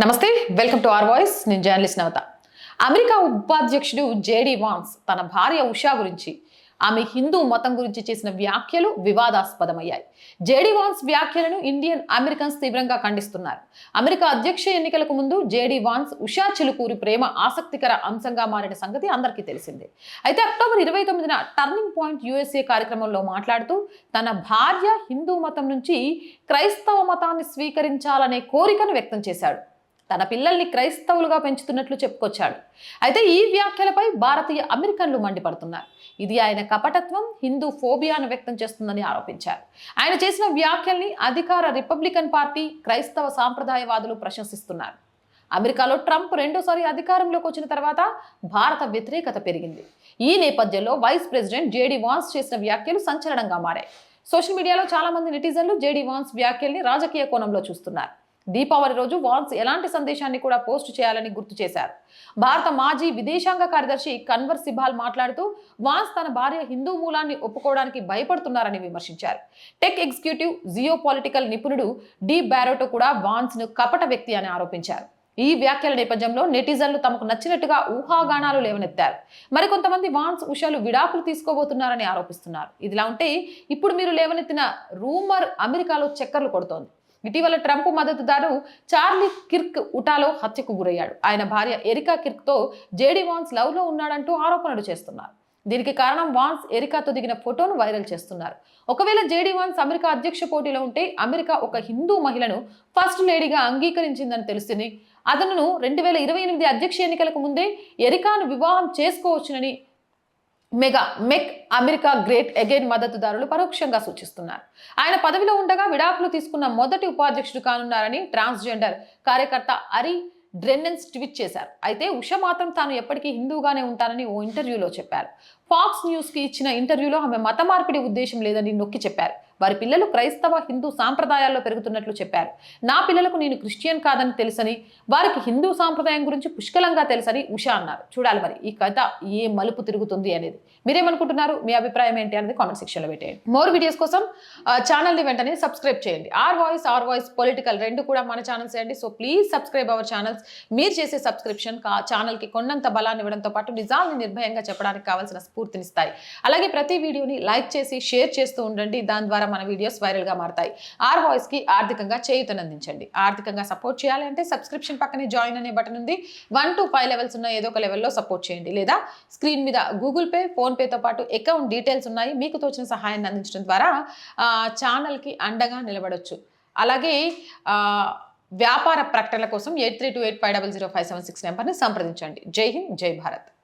నమస్తే welcome to R voice. నేను journalist Navatha. America ఉపాధ్యక్షుడు జేడీ వాన్స్ తన భార్య ఉషా గురించి ఆమె హిందూ మతం గురించి చేసిన వ్యాఖ్యలు వివాదాస్పదమయ్యాయి. జేడీ వాన్స్ వ్యాఖ్యలను ఇండియన్ అమెరికన్స్ తీవ్రంగా ఖండిస్తున్నారు. అమెరికా అధ్యక్ష ఎన్నికలకు ముందు జేడీ వాన్స్ ఉషా చిలుకూరి ప్రేమ ఆసక్తికర అంశంగా మారిన సంగతి అందరికీ తెలిసిందే. అయితే అక్టోబర్ ఇరవై తొమ్మిదిన టర్నింగ్ పాయింట్ యుఎస్ఏ కార్యక్రమంలో మాట్లాడుతూ తన భార్య హిందూ మతం నుంచి క్రైస్తవ మతాన్ని స్వీకరించాలనే కోరికను వ్యక్తం చేశాడు. తన పిల్లల్ని క్రైస్తవులుగా పెంచుతున్నట్లు చెప్పుకొచ్చాడు. అయితే ఈ వ్యాఖ్యలపై భారతీయ అమెరికన్లు మండిపడుతున్నారు. ఇది ఆయన కపటత్వం హిందూ ఫోబియాను వ్యక్తం చేస్తుందని ఆరోపించారు. ఆయన చేసిన వ్యాఖ్యల్ని అధికార రిపబ్లికన్ పార్టీ క్రైస్తవ సాంప్రదాయవాదులు ప్రశంసిస్తున్నారు. అమెరికాలో ట్రంప్ రెండోసారి అధికారంలోకి వచ్చిన తర్వాత భారత వ్యతిరేకత పెరిగింది. ఈ నేపథ్యంలో వైస్ ప్రెసిడెంట్ జేడీ వాన్స్ చేసిన వ్యాఖ్యలు సంచలనంగా మారాయి. సోషల్ మీడియాలో చాలామంది నెటిజన్లు జేడీ వాన్స్ వ్యాఖ్యల్ని రాజకీయ కోణంలో చూస్తున్నారు. దీపావళి రోజు వాన్స్ ఎలాంటి సందేశాన్ని కూడా పోస్ట్ చేయాలని గుర్తు చేశారు. భారత మాజీ విదేశాంగ కార్యదర్శి కన్వర్ సిబాల్ మాట్లాడుతూ వాన్స్ తన భార్య హిందూ మూలాన్ని ఒప్పుకోవడానికి భయపడుతున్నారని విమర్శించారు. టెక్ ఎగ్జిక్యూటివ్ జియో పొలిటికల్ నిపుణుడు డి బ్యారోటో కూడా వాన్స్ను కపట వ్యక్తి అని ఆరోపించారు. ఈ వ్యాఖ్యల నేపథ్యంలో నెటిజన్లు తమకు నచ్చినట్టుగా ఊహాగానాలు లేవనెత్తారు. మరికొంతమంది వాన్స్ ఉషాలు విడాకులు తీసుకోబోతున్నారని ఆరోపిస్తున్నారు. ఇదిలా ఉంటే ఇప్పుడు మీరు లేవనెత్తిన రూమర్ అమెరికాలో చక్కర్లు కొడుతోంది. ఇటీవల ట్రంప్ మద్దతుదారు చార్లీ కిర్క్ ఉటాలో హత్యకు గురయ్యాడు. ఆయన భార్య ఎరికా కిర్క్తో జేడీ వాన్స్ లవ్లో ఉన్నాడంటూ ఆరోపణలు చేస్తున్నారు. దీనికి కారణం వాన్స్ ఎరికాతో దిగిన ఫోటోను వైరల్ చేస్తున్నారు. ఒకవేళ జేడీ వాన్స్ అమెరికా అధ్యక్ష పోటీలో ఉంటే అమెరికా ఒక హిందూ మహిళను ఫస్ట్ లేడీగా అంగీకరించిందని తెలుస్తుంది అతను రెండు వేల ఇరవై ఎనిమిది అధ్యక్ష ఎన్నికలకు ముందే ఎరికాను వివాహం చేసుకోవచ్చునని MAGA make America great again మద్దతుదారులు పరోక్షంగా సూచిస్తున్నారు. ఆయన పదవిలో ఉండగా విడాకులు తీసుకున్న మొదటి ఉపాధ్యక్షుడు కానున్నారని ట్రాన్స్జెండర్ కార్యకర్త అరి డ్రెన్నెన్స్ ట్వీట్ చేశారు. అయితే ఉష మాత్రం తాను ఎప్పటికీ హిందూగానే ఉంటానని ఓ ఇంటర్వ్యూలో చెప్పారు. ఫాక్స్ న్యూస్కి ఇచ్చిన ఇంటర్వ్యూలో ఆమె మత మార్పిడి ఉద్దేశం లేదని నొక్కి చెప్పారు. వారి పిల్లలు క్రైస్తవ హిందూ సాంప్రదాయాల్లో పెరుగుతున్నట్లు చెప్పారు. నా పిల్లలకు నేను క్రిస్టియన్ కాదని తెలుసని వారికి హిందూ సాంప్రదాయం గురించి పుష్కలంగా తెలుసని ఉష అన్నారు. చూడాలి మరి ఈ కథ ఏ మలుపు తిరుగుతుంది అనేది. మీరేమనుకుంటున్నారు? మీ అభిప్రాయం ఏంటి అనేది కామెంట్ సెక్షన్లో పెట్టేయండి. మోర్ వీడియోస్ కోసం ఛానల్ని వెంటనే సబ్స్క్రైబ్ చేయండి. R voice R voice political రెండు కూడా మన ఛానల్స్ అండి. So please subscribe our channels. మీరు చేసే సబ్స్క్రిప్షన్ ఛానల్కి కొండంత బలాన్ని ఇవ్వడంతో పాటు నిజాన్ని నిర్భయంగా చెప్పడానికి కావాల్సిన స్ఫూర్తినిస్తాయి అలాగే ప్రతి వీడియోని లైక్ చేసి షేర్ చేస్తూ ఉండండి. దాని ద్వారా మన వీడియోస్ వైరల్గా మారతాయి. ఆర్ వాయిస్కి ఆర్థికంగా చేయుతనందించండి ఆర్థికంగా సపోర్ట్ చేయాలి అంటే సబ్స్క్రిప్షన్ పక్కనే జాయిన్ అనే బటన్ ఉంది. వన్ టు ఫైవ్ లెవెల్స్ ఉన్న ఏదో ఒక లెవెల్లో సపోర్ట్ చేయండి. లేదా స్క్రీన్ మీద గూగుల్ పే ఫోన్పేతో పాటు అకౌంట్ డీటెయిల్స్ ఉన్నాయి. మీకు తోచిన సహాయాన్ని అందించడం ద్వారా ఛానల్కి అండగా నిలబడొచ్చు. అలాగే వ్యాపార ప్రకటనల కోసం eight three two eight five double zero five seven six నెంబర్ని సంప్రదించండి. జై హింద్ జై భారత్.